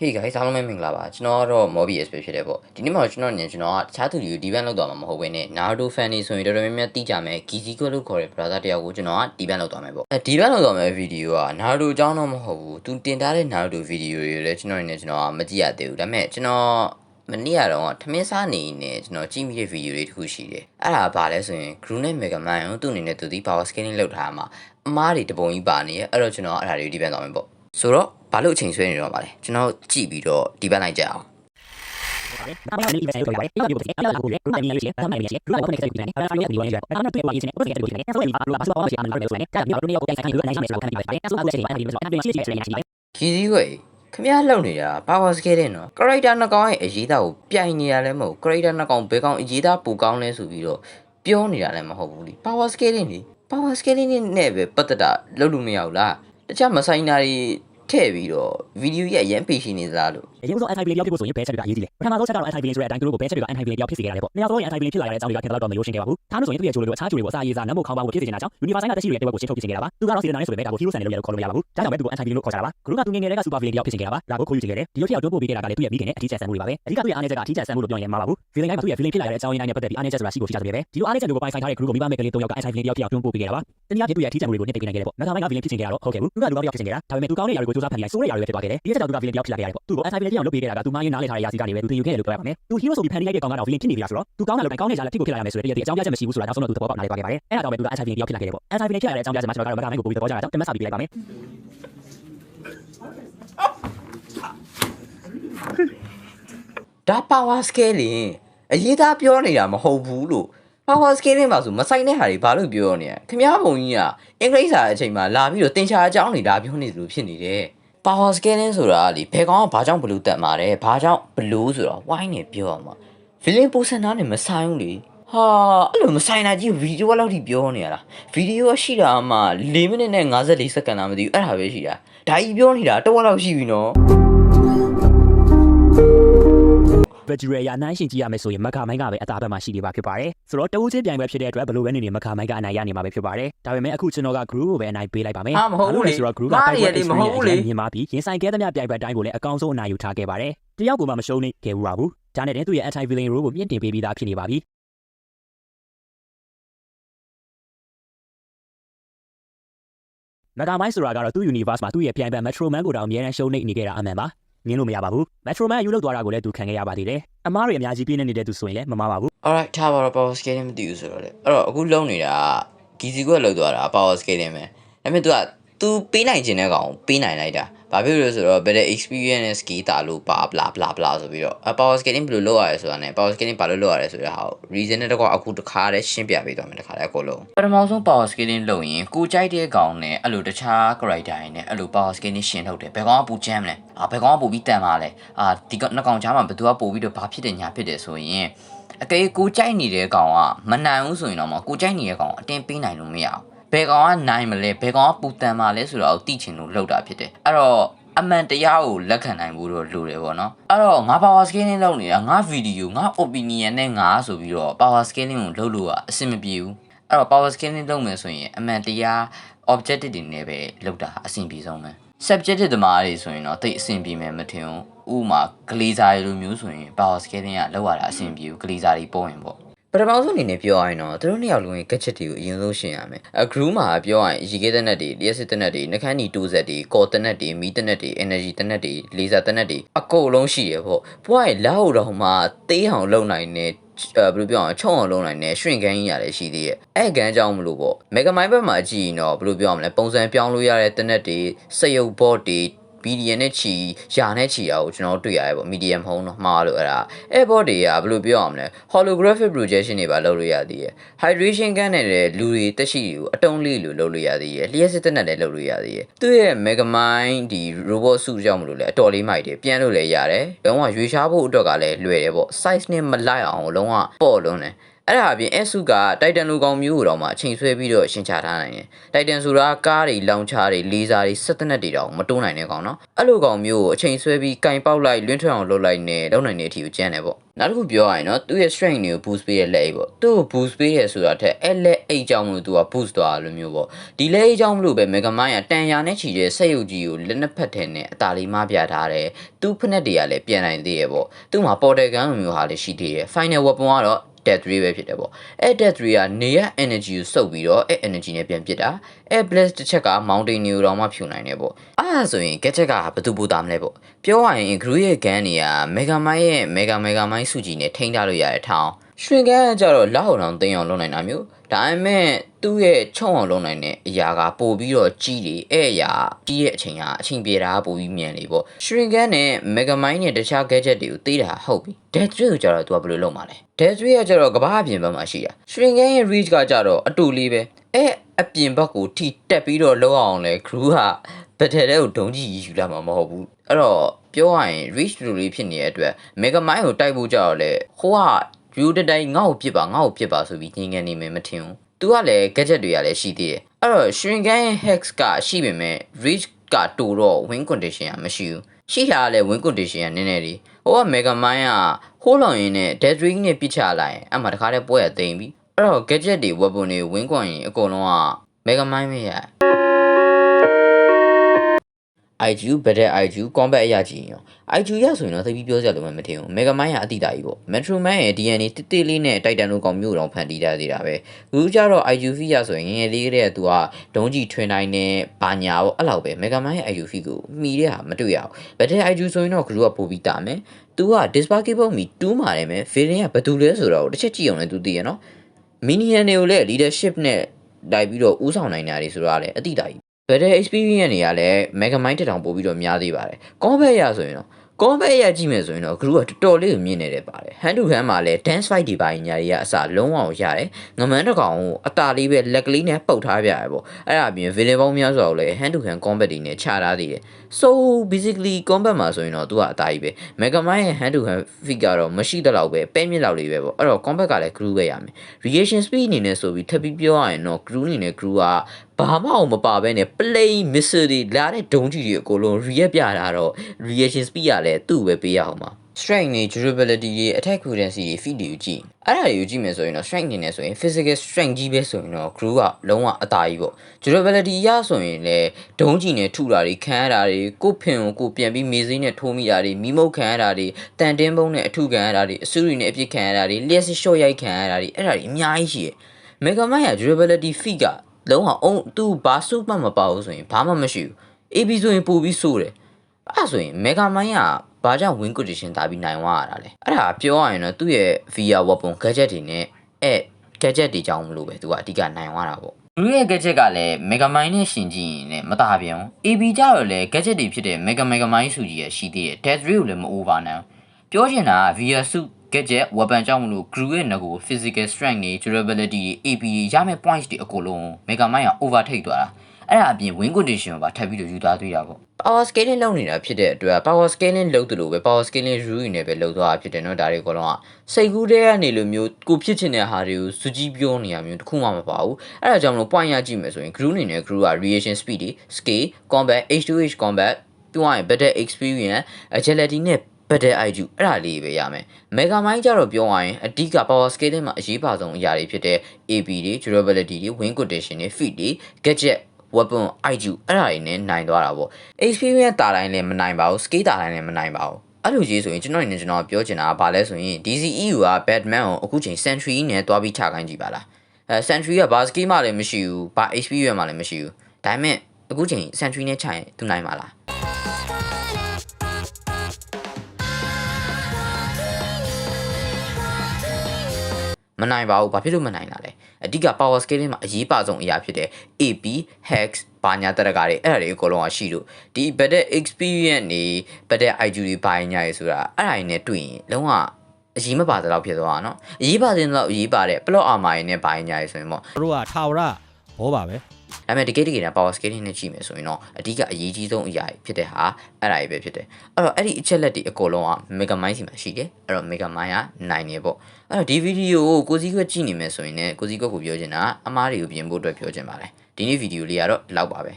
Hey guys အားလုံးပဲမင်္ဂလာပါကျွန်တော်ကတော့ Mobius ပဲဖြစ်တယ်ပေါ့ဒီနေ့မှာကျွန်တော်ညကျွန်တော်ကတခြားသူတွေကို defend လုပ်သွားမှာမဟုတ်ဘဲနဲ့ Naruto fan တွေဆိုရင်တော်တော်များများသိကြမယ် Kiziko လို့ခေါ်တဲ့ brother တယောက်ကိုကျွန်တော်က defend လုပ်သွားမယ်ပေါ့အဲ defend လုပ်သွားမယ့် video က Naruto အကြောင်းတော့မဟုတ်ဘူးသူတင်ထားတဲ့ Naruto video တွေကိုလည်းကျွန်တော်နေကျွန်တော်ကမကြည့်ရသေးဘူးဒါပေမဲ့ကျွန်တော်မနေ့ကတော့ထမင်းစားနေနေကျွန်တော်ကြည့်မိတဲ့ video တွေတခုရှိတယ်အဲ့ဒါဘာလဲဆိုရင် Gru နဲ့ Mega Man ကိုသူ့အနေနဲ့သူဒီ power scaling လုပ်ထားမှာအမားတွေတပုံကြီးပါနေရဲ့အဲ့တော့ကျွန်တော်အဲ့ဒါတွေကို defend သွားမယ်ပေါ့ဆိုတော့ ဘာလို့အချိန်ဆွဲနေတော့ပါလဲကျွန်တော်ကြည့်ပြီးတော့ဒီဘက်လိုက်ကြအောင်ကြီးကြီးကိုခမရလှုပ်နေတာ power scale တဲ့နော် character နှစ်ကောင်ရဲ့အရေးသားကိုပြိုင်နေရလဲမဟုတ် character နှစ်ကောင်ဘယ်ကောင်အရေးသားပိုကောင်းလဲဆိုပြီးတော့ပြောနေတာလည်းမဟုတ်ဘူးလी power scale နေ power scale နေနဲ့ပဲပတ်သက်တာလှုပ်လို့မရဘူးလားတခြားမဆိုင်တာတွေ ထည့်ပြီးတော့ဗီဒီယိုကြီးအရင်ပေးရှင်နေသလားလို့ အရင်ဆုံး anti villain ပြောဖြစ်ဖို့ဆိုရင်ဘဲချက်တွေကအရေးကြီးတယ်ပထမဆုံးချက်ကတော့ anti villain ဆိုတဲ့အတိုင်းသူတို့ကိုဘဲချက်တွေက anti villain ပြောဖြစ်စေခဲ့တာလေပေါ့နှစ်ယောက်လုံး anti villain ဖြစ်လာရတဲ့အကြောင်းတွေကထင်တော့တော့မရိုးရှင်းခဲ့ပါဘူးဒါမှမဟုတ်ဆိုရင်သူ့ရဲ့ဂျိုလိုလိုအခြားဂျိုတွေကိုအစာရေးစားနတ်မို့ခေါင်းပါဖို့ဖြစ်စေချင်တာကြောင့် universe ကတရှိတွေတဲ့ဘက်ကိုရှင်းထုတ်ဖြစ်စေခဲ့တာပါသူကတော့စီနာနဲ့ဆိုပေမဲ့ဒါကို hero ဆန်တယ်လို့လည်းခေါ်လို့မရပါဘူးဒါကြောင့်ပဲသူကို anti villain လို့ခေါ်ကြတာပါဂရုကသူငယ်ငယ်လေးက super villain တယောက်ဖြစ်စေခဲ့တာပါဒါကိုခိုးယူစေခဲ့တယ်ဒီလိုဖြစ်အောင်တွန်းပို့ပေးခဲ့တာကလည်းသူ့ရဲ့မိခင်နဲ့အထီးကျဆန်မှုတွေပါပဲအဓိကသူ့ရဲ့အားနည်းချက်ကထီးကျဆန်မှုလို့ပြောရင်မှားပါဘူး villain ကသူ့ရဲ့ villain ဖြစ်လာရတဲ့အကြောင်းရင်းတိုင်းနဲ့ပတ်သက်ပြီးအားနည်းချက်ဆိုတာရှိကိုရှိကြတယ်ပဲဒီလိုအားနည်းချက်တွေကိုပိုင်ဆိုင်ထားတဲ့ဂရုကိုမိဘမဲ့ကလေး၃ယောက်က anti villain တယောက်ဖြစ်အောင်တွန်းပို့ပေးခဲ့တာပါတနည်းအားဖြင့်သူ့ရဲ့ထီးကျန်မှုတွေကိုနှစ်သိပ်ပေးနိုင်ခဲ့တယ်ပေါ့နောက်ထပ်က villain ဖြစ်စေခဲ့တာတော့ဟုတ်ကဲ့ဘူးသူကလူကောင်းတယောက်ဖြစ်စေခဲ့တာဒါပေမဲ့သူကောင်းတဲ့ຢာတွေကိုစူးစမ်းဖန်ပြီးဆိုးတဲ့ຢာတွေပဲဖြစ်သွားခဲ့တယ်ဒီအချက်ကြောင့်သူက villain တယောက်ဖြစ်လာခဲ့ရတယ်ပေါ့သူကို anti villain ဖြစ်အောင်လုပ်ပေးခဲ့တာကသူမရင်းနားလည်ထားတဲ့ရာစီကနေပဲသူတင်ယူခဲ့တယ်လို့ပြောရပါမယ်။သူ hero ဆိုပြီးဖန်တီးလိုက်တဲ့ကောင်ကတော့ villain ဖြစ်နေပြီလားဆိုတော့သူကောင်းတာလို့ကောင်းတဲ့ရာလက်ဖြစ်ကိုဖြစ်လာရမယ်ဆိုတဲ့တည့်အကြောင်းပြချက်မရှိဘူးဆိုတာနောက်ဆုံးတော့သူသဘောပေါက်နားလည်ပါခဲ့ပါတယ်။အဲ့ဒါတော့ပဲသူက HIV ပြောဖြစ်လာခဲ့တယ်ပေါ့။ HIV နဲ့ဖြစ်လာတဲ့အကြောင်းပြချက်မှာကျွန်တော်ကတော့မကနိုင်ကိုပို့ပြီးသဘောကျတာကြောင့်တမက်စာပြီးလိုက်ပါမယ်။ဒါပါဝါစကယ်လင်းအရေးသားပြောနေတာမဟုတ်ဘူးလို့ power scaling မှာဆိုမဆိုင်တဲ့ဟာတွေဘာလို့ပြောနေရခင်ဗျားဘုံကြီးကအင်္ဂလိပ်စာအချိန်မှာလာပြီးတော့တင်ရှားအကြောင်းတွေလာပြောနေသလိုဖြစ်နေတယ်။ power scaling ဆိုတာကလေဘယ်ကောင်ကဘာကြောင့်ဘလူးတက်มาတယ်ဘာကြောင့်ဘလူးဆိုတော့ why နေပြောရမှာ feeling ပုံစံသားနဲ့မဆိုင်ဘူးလေဟာအဲ့လိုမဆိုင်တာကြီးဗီဒီယိုကလောက်ထိပြောနေရတာဗီဒီယိုကရှိတာမှ4မိနစ်နဲ့54စက္ကန့်လားမသိဘူးအဲ့ဒါပဲရှိတာဒါကြီးပြောနေတာတစ်ဝက်လောက်ရှိပြီနော် Veggie ရနိုင်ရှင်ကြည့်ရမယ်ဆိုရင်မခမိုင်းကပဲအတာဘက်မှာရှိနေပါဖြစ်ပါတယ်။ဆိုတော့တဦးချင်းပြိုင်ပွဲဖြစ်တဲ့အတွက်ဘလို့ပဲနေနေမခမိုင်းကအနိုင်ရနေမှာပဲဖြစ်ပါတယ်။ဒါပေမဲ့အခုကျွန်တော်က group ကိုပဲအနိုင်ပေးလိုက်ပါမယ်ဟာမဟုတ်ဘူးလေဆိုတော့ group ကမားတိုက်ရပွဲလေတွေမဟုတ်ဘူးလေမြင်ပါပြီးရင်ဆိုင်ခဲ့တဲ့မြပြိုင်ပွဲတိုင်းကိုလည်းအကောင်းဆုံးအနိုင်ယူထားခဲ့ပါတယ်။တယောက်ကိုမှမရှုံးနေခဲ့ဘူးပါဘူး။ဒါနဲ့တင်သူ့ရဲ့ anti villain role ကိုမြင့်တင်ပေးပြီးသားဖြစ်နေပါပြီ။မဂါမိုင်းဆိုတာကတော့သူ့ universe မှာသူ့ရဲ့ပြိုင်ဘက် Metro Man ကိုတောင်အများအားရှုံးနေနေခဲ့တာအမှန်ပါ။ ငင်းလို့မရပါဘူး။ Metro Man ယူလုပ်သွားတာကိုလည်းသူခံခဲ့ရပါသေးတယ်။အမားတွေအများကြီးပြင်းနေနေတဲ့သူဆိုရင်လည်းမမားပါဘူး alright ထားပါတော့ power scaling မသိဘူးဆိုတော့လေအဲ့တော့အခုလုံးနေတာက GC ကလောက်သွားတာ power scaling ပဲဒါပေမဲ့ तू က तू ပေးနိုင်ခြင်းတဲ့ကောင်ကိုပေးနိုင်လိုက်တာဘာဖြစ်လို့လဲဆိုတော့ better experience နဲ့ skill တာလို့ပါ bla bla bla ဆိုပြီးတော့ power scaling ဘယ်လိုလုပ်ရလဲဆိုတာ ਨੇ power scaling ဘာလို့လုပ်ရလဲဆိုတဲ့ဟာကို reason နဲ့တကွအခုတခါတည်းရှင်းပြပေးသွားမယ်တခါတည်းအကုန်လုံးပထမဆုံး power scaling လုပ်ရင်ကိုကြိုက်တဲ့ကောင်နဲ့အဲ့လိုတခြား character တွေနဲ့အဲ့လို power scaling ရှင်းထုတ်တယ်ဘယ်ကောင်ကပူချမ်းမလဲအာဘယ်ကောင်ကပူပြီးတန်ပါလဲအာဒီကနှစ်ကောင်ချားမှာဘယ်သူကပူပြီးတော့ဘာဖြစ်တယ်ညာဖြစ်တယ်ဆိုရင်အကယ်ကိုကြိုက်နေတဲ့ကောင်ကမနိုင်ဘူးဆိုရင်တော့မကိုကြိုက်နေတဲ့ကောင်ကအတင်းပေးနိုင်လို့မရဘူး ဘယ်ကောင်ကနိုင်မလဲဘယ်ကောင်ကပူတန်ပါလဲဆိုတော့သိချင်လို့လောက်တာဖြစ်တယ်အဲ့တော့အမှန်တရားကိုလက်ခံနိုင်ဖို့တော့လိုတယ်ပေါ့နော်အဲ့တော့ငါ power scaling လုပ်နေတာငါ video ငါ opinion နဲ့ငါဆိုပြီးတော့ power scaling ကိုလုပ်လို့ကအဆင်မပြေဘူးအဲ့တော့ power scaling လုပ်မယ်ဆိုရင်အမှန်တရား objective တွေနဲ့ပဲလုပ်တာအဆင်ပြေဆုံးပဲ subjective တမားတွေဆိုရင်တော့တိတ်အဆင်ပြေမယ်မထင်ဘူးဥပမာ glazer လိုမျိုးဆိုရင် power scaling ကလောက်ရတာအဆင်ပြေဘူး glazer တွေပုံရင်ပေါ့ ပထမဆုံးအနေနဲ့ပြောရရင်တော့သူတို့နှစ်ယောက်လုံးရဲ့ gadget တွေကိုအရင်ဆုံးရှင်းရမယ်။အ group မှာပြောရရင်ရေခဲတဲ့နက်တွေ၊လျှက်စစ်တဲ့နက်တွေ၊နှခမ်းနီတိုးဆက်တွေ၊ကော်တဲ့နက်တွေ၊မီးတဲ့နက်တွေ၊ energy တဲ့နက်တွေ၊လေဆာတဲ့နက်တွေအကုန်လုံးရှိရပေါ့။ဘွားရဲ့လက်ဟုတ်တော့မှတေးအောင်လုံနိုင်တဲ့အဲဘယ်လိုပြောအောင်ချုံအောင်လုံးနိုင်တယ်ရွှင်ကန်းကြီးရတယ်ရှိသေးရဲ့အဲ့ကန်းကြောင့်မလို့ပေါ့မက်ဂမိုင်းဘက်မှာကြည့်ရင်တော့ဘယ်လိုပြောရမလဲပုံစံပြောင်းလို့ရတဲ့တနက်တွေစက်ရုပ်ဘော့တွေ BDN နဲ့ချီယာနဲ့ချီတာကိုကျွန်တော်တွေ့ရတယ်ပေါ့ medium ဟုံးတော့မှားလို့အဲ့ဒါအဲ့ဘော့တွေကဘယ်လိုပြောရမလဲ holographic projection တွေပါလုပ်လို့ရသေးတယ် hydration gun နဲ့လည်းလူတွေတက်ရှိတွေကိုအတုံးလေးလိုလုပ်လို့ရသေးတယ်လျှက်စစ်တက်နဲ့လည်းလုပ်လို့ရသေးတယ်သူ့ရဲ့ megamind ဒီ robot suit ကြောင့်မလို့လဲအတော်လေးမိုက်တယ်ပြန်လို့လည်းရတယ်လုံးဝရွေရှားဖို့အတွက်ကလည်းလွယ်တယ်ပေါ့ size နဲ့မလိုက်အောင်လုံးဝပေါ့လုံးတယ် အဲ့ဒါအပြင်အဆုကတိုက်တန်လူကောင်မျိုးကိုတော့မှအချိန်ဆွဲပြီးတော့ရှင်းချထားနိုင်တယ်တိုက်တန်ဆိုတာကားတွေလောင်ချတွေလေးစားတွေစက်တနက်တွေတော့မတိုးနိုင်တဲ့ကောင်နော်အဲ့လိုကောင်မျိုးကိုအချိန်ဆွဲပြီးကင်ပေါက်လိုက်လွင့်ထွက်အောင်လုပ်လိုက်နေလုပ်နိုင်တဲ့အထိကိုကျန်တယ်ပေါ့နောက်တစ်ခုပြောရရင်နော်သူ့ရဲ့ strength တွေကို boost ပေးတဲ့လက်အိတ်ပေါ့သူ့ကို boost ပေးရဆိုတာထက်အဲ့လက်အိတ်ကြောင့်မလို့သူက boost သွားတယ်လို့မျိုးပေါ့ဒီလက်အိတ်ကြောင့်မလို့ပဲ mega man ကတန်ရာနဲ့ချီတဲ့စက်ရုပ်ကြီးကိုလက်နှစ်ဖက်ထဲနဲ့အသာလေးမပြထားတယ်သူ့ဖက်နဲ့တွေကလည်းပြန်နိုင်သေးရပေါ့သူ့မှာ portal gun လိုမျိုးဟာလည်းရှိသေးတယ် final weapon ကတော့ death 3ပဲဖြစ်တယ်ပေါ့အဲ death 3ကနေရ energy ကိုစုပ်ပြီးတော့အဲ energy နဲ့ပြန်ပစ်တာအဲ blast တစ်ချက်က mountain တွေကိုတော့မှဖြူနိုင်တယ်ပေါ့အဲ့ဒါဆိုရင် gadget ကဘယ်သူပူတာမလဲပေါ့ပြောရရင် gru ရဲ့ gun တွေက mega man ရဲ့ mega mega man စုကြည်နဲ့ထိန်းထားလို့ရတဲ့ထောင်ရွှင်ကန်းကကြတော့လောက်အောင်သိအောင်လုပ်နိုင်တာမျိုး ဒါပေမဲ့သူ့ရဲ့ချုံအောင်လုပ်နိုင်တဲ့အရာကပို့ပြီးတော့ကြီးတယ်အဲ့အရာကြီးတဲ့အချိန်ကအချိန်ပြေတာကပို့ပြီးမြန်လေပေါ့ရွှင်ကန်းနဲ့ mega man နဲ့တခြား gadget တွေကိုသိတာဟုတ်ပြီ death 3ကိုကြတော့သူကဘယ်လိုလုပ်မှာလဲ death 3ကကြတော့ကဘာအပြင်ဘက်မှာရှိတာရွှင်ကန်းရဲ့ reach ကကြတော့အတူလေးပဲအဲ့အပြင်ဘက်ကိုထိတက်ပြီးတော့လောက်အောင်လဲ crew ကဘက်ထယ်တဲ့ကိုဒုံကြီးယူလာမှာမဟုတ်ဘူးအဲ့တော့ပြောရရင် reach တူလေးဖြစ်နေတဲ့အတွက် mega man ကိုတိုက်ဖို့ကြတော့လေဟိုက view တတိုင်းငါ့ကိုပြစ်ပါငါ့ကိုပြစ်ပါဆိုပြီးညင်ငယ်နေမယ်မထင်ဘူး။ तू ကလည်း gadget တွေကလည်းရှိသေးတယ်။အဲ့တော့ Shrinkan ရဲ့ hex ကရှိပေမဲ့ reach ကတူတော့ win condition ကမရှိဘူး။ရှိတာကလည်း win condition ကနည်းနည်းလေး။ဟိုက mega man ကဟိုးလောင်ရင်းနဲ့ dead ring နဲ့ပြစ်ချလိုက်ရင်အမှတခါတည်းပွဲရသိမ့်ပြီ။အဲ့တော့ gadget တွေ weapon တွေ win ကွန်ရင်အကုန်လုံးက mega man ပဲရ။ IGU ဘက်တဲ့ IGU combat အရာကြည့်ရင် IGU ရဆိုရင်တော့သိပြီးပြောစရာလိုမှမထင်ဘူး Mega Man ရအတိတာကြီးပေါ့ Metro Man ရဲ့ DNA တိတိလေးနဲ့ Titan တို့ကောင်မျိုးတော့ဖန်တီးထားသေးတာပဲခုကျတော့ IGU ရဆိုရင်ငယ်လေးကတည်းကသူကဒုံးကြီးထွင်နိုင်နဲ့ဘာညာပေါ့အဲ့လောက်ပဲ Mega Man ရဲ့ IGU ကိုမှီတဲ့ဟာမတွေ့ရဘူးဘက်တဲ့ IGU ဆိုရင်တော့ group ကပို့ပြီးတာမယ်သူက disbarkable me 2မှာတယ်မယ် villain ကဘယ်သူလဲဆိုတော့တစ်ချက်ကြည့်အောင်လည်းသူသိရနော် minion တွေကိုလည်း leadership နဲ့တိုက်ပြီးတော့ဥဆောင်နိုင်တာတွေဆိုတော့လည်းအတိတာကြီး ဘယ်တဲ့ experience တွေကလည်း mega mind တက်တောင်ပို့ပြီးတော့များသေးပါတယ်။ combat ရဆိုရင်တော့ combat ရကြည့်မယ်ဆိုရင်တော့ group ကတော်တော်လေးကိုမြင့်နေတယ်ပါတယ်။ hand to hand မှာလည်း dance fight တွေပိုင်းညာတွေကအစလုံးဝကိုရတယ်။ငမန်းတစ်ကောင်ကိုအတာလေးပဲလက်ကလေးနဲ့ပုတ်ထားပြရပေါ့။အဲ့ဒါအပြင် villain ပေါင်းများစွာကိုလည်း hand to hand combat တွေနဲ့ခြာထားသေးတယ်။ so basically combat မှာဆိုရင်တော့သူကအတာကြီးပဲ။ mega mind ရဲ့ hand to hand figure တော့မရှိတဲ့လောက်ပဲပဲမြင့်လောက်လေးပဲပေါ့။အဲ့တော့ combat ကလည်း group ပဲရမယ်။ reaction speed အနေနဲ့ဆိုပြီးထပ်ပြီးပြောရရင်တော့ group အနေနဲ့ group ကဘာမှအောင်မပါဘဲနဲ့ play missile တွေလာတဲ့ဒုံးကြီးတွေအကုန်လုံး react ပြတာတော့ reaction speed ကလည်းသူ့ပဲပေးရအောင်ပါ strength နဲ့ durability တွေ attack frequency တွေ feed တွေကိုကြည့်အဲ့ဒါတွေကိုကြည့်မယ်ဆိုရင်တော့ strength အနေနဲ့ဆိုရင် physical strength ကြီးပဲဆိုရင်တော့ crew ကလုံးဝအသာကြီးပေါ့ durability ရဆိုရင်လည်းဒုံးကြီးနဲ့ထုတာတွေခံရတာတွေကိုဖင်ကိုကိုပြန်ပြီးမေးစိနဲ့ထိုးမိတာတွေမိမုတ်ခံရတာတွေတန်တင်းပုံးနဲ့အထုခံရတာတွေအဆူရီနဲ့အပြစ်ခံရတာတွေလျှက်စစ် short ရိုက်ခံရတာတွေအဲ့ဒါတွေအများကြီးရှိတယ် mega man ရဲ့ durability feed က လုံးဝအောင်သူဘာစုမှမပါဘူးဆိုရင်ဘာမှမရှိဘူး AB ဆိုရင်ပို့ပြီးစိုးတယ်အဲ့ဒါဆိုရင် mega man ကဘာကြောင့် win condition တာပြီးနိုင်သွားရတာလဲအဲ့ဒါပြောရရင်တော့သူ့ရဲ့ VR weapon gadget တွေနဲ့အဲ gadget တွေကြောင့်မလို့ပဲသူကအဓိကနိုင်သွားတာပေါ့လူရဲ့ gadget ကလည်း mega man နဲ့ရှင်ကြည့်ရင်လည်းမတာပြန်ဘူး AB ကြတော့လည်း gadget တွေဖြစ်တဲ့ mega mega man စုကြီးရရှိသေးတယ် death ray ကိုလည်းမ over နိုင်ဘူးပြောချင်တာက VR suit gadget weapon ကြောင့်မလို့ crew ရဲ့ငကို physical strength တွေ durability တွေ AP တွေရမယ့် points တွေအကုန်လုံး mega man က overtake သွားတာအဲ့ဒါအပြင် win condition ကိုပါထပ်ပြီးတော့ယူသွားသေးတာပေါ့ power scaling လုပ်နေတာဖြစ်တဲ့အတွက် power scaling လုပ်တယ်လို့ပဲ power scaling rule နဲ့ပဲလုပ်သွားတာဖြစ်တယ်เนาะဒါတွေအကုန်လုံးကစိတ်ကူးတဲ့ကနေလိုမျိုးကိုဖြစ်ချင်တဲ့ဟာတွေကိုစူးကြီးပြောနေရမျိုးတစ်ခုမှမပါဘူးအဲ့ဒါကြောင့်မလို့ point ရကြည့်မယ်ဆိုရင် group အနေနဲ့ group က reaction speed တွေ scale combat h2h combat ပြီးသွားရင် better experience agility နဲ့ better IQ အဲ့ဒါလေးပဲရမယ်။ Mega Mind ကြတော့ပြောရရင်အဓိက power scaling မှာအရေးပါဆုံးအရာတွေဖြစ်တဲ့ AP တွေ durability တွေ win condition တွေ feed တွေ gadget weapon IQ အဲ့ဒါတွေနဲ့နိုင်သွားတာပေါ့ experience တာတိုင်းလည်းမနိုင်ပါဘူး skill တာတိုင်းလည်းမနိုင်ပါဘူးအဲ့လိုကြီးဆိုရင်ကျွန်တော်အနေနဲ့ကျွန်တော်ပြောချင်တာကဘာလဲဆိုရင် DCEU က Batman ကိုအခုချိန် Sentry နဲ့တွားပြီးချခိုင်းကြည့်ပါလားအဲ Sentry ကဘာ skill မှလည်းမရှိဘူးဘာ experience မှလည်းမရှိဘူးဒါပေမဲ့အခုချိန် Sentry နဲ့ချရင်သူနိုင်ပါလား မနိုင်ပါဘူးဘာဖြစ်လို့မနိုင်တာလဲအဓိက power scaling မှာအရေးပါဆုံးအရာဖြစ်တဲ့ AP hex ဘာညာတရကားတွေအဲ့ဒါတွေအကုန်လုံးကရှိလို့ဒီ better experience တွေ better IQ တွေဘာညာရေဆိုတာအဲ့ဒါတွေနဲ့တွေ့ရင်လုံးဝအရေးမပါတဲ့လောက်ဖြစ်သွားတာเนาะအရေးပါတဲ့လောက်အရေးပါတဲ့ plot armor တွေနဲ့ဘာညာရေဆိုရင်ပေါ့ တို့ကထာဝရဘောပါပဲ ဒါပေမဲ့တကယ်တကယ်တမ်း power scaling နဲ့ကြည့်မယ်ဆိုရင်တော့အဓိကအရေးကြီးဆုံးအရာဖြစ်တဲ့ဟာအဲ့ဒါကြီးပဲဖြစ်တယ်အဲ့တော့အဲ့ဒီအချက်လက်တွေအကုန်လုံးက Megamind စီမှာရှိတယ်အဲ့တော့ Megamind ကနိုင်နေပေါ့အဲ့တော့ဒီဗီဒီယိုကိုကိုစီကွက်ကြည့်နေမယ်ဆိုရင်လည်းကိုစီကွက်ကိုပြောချင်တာအမားတွေကိုပြင်ဖို့အတွက်ပြောချင်ပါတယ်ဒီနေ့ဗီဒီယိုလေးကတော့ဒီလောက်ပါပဲ